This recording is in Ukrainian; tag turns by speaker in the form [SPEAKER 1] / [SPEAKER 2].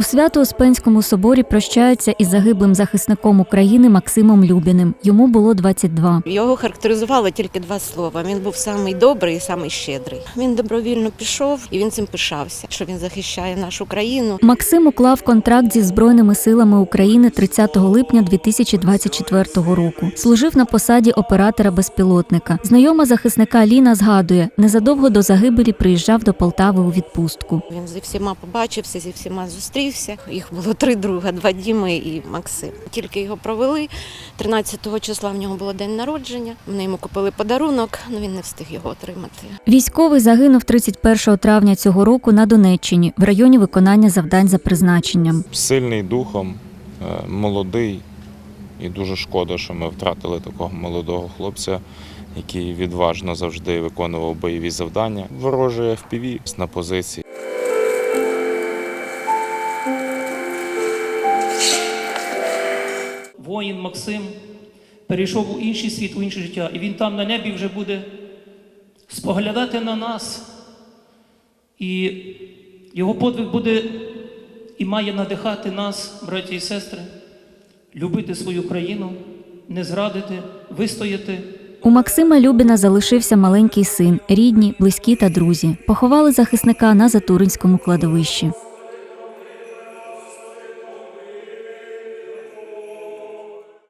[SPEAKER 1] У Свято-Успенському соборі прощаються із загиблим захисником України Максимом Любіним. Йому було 22.
[SPEAKER 2] Його характеризували тільки два слова. Він був самий добрий і самий щедрий. Він добровільно пішов і він цим пишався, що він захищає нашу країну.
[SPEAKER 1] Максим уклав контракт зі Збройними силами України 30 липня 2024 року. Служив на посаді оператора безпілотника. Знайома захисника Ліна згадує, незадовго до загибелі приїжджав до Полтави у відпустку.
[SPEAKER 2] Він зі всіма побачився, зі всіма зустрівся. Їх було три друга: два Діми і Максим. Тільки його провели. 13-го числа в нього було день народження. Вони йому купили подарунок, але він не встиг його отримати.
[SPEAKER 1] Військовий загинув 31 травня цього року на Донеччині в районі виконання завдань за призначенням.
[SPEAKER 3] сильний духом, е, молодий. І дуже шкода, що ми втратили такого молодого хлопця, який відважно завжди виконував бойові завдання. Ворожий FPV на позиції.
[SPEAKER 4] Воїн Максим перейшов у інший світ, у інше життя, і він там на небі вже буде споглядати на нас. І його подвиг буде і має надихати нас, браті і сестри, любити свою країну, не зрадити, вистояти.
[SPEAKER 1] У Максима Любіна залишився маленький син, рідні, близькі та друзі. Поховали захисника на Затуринському кладовищі.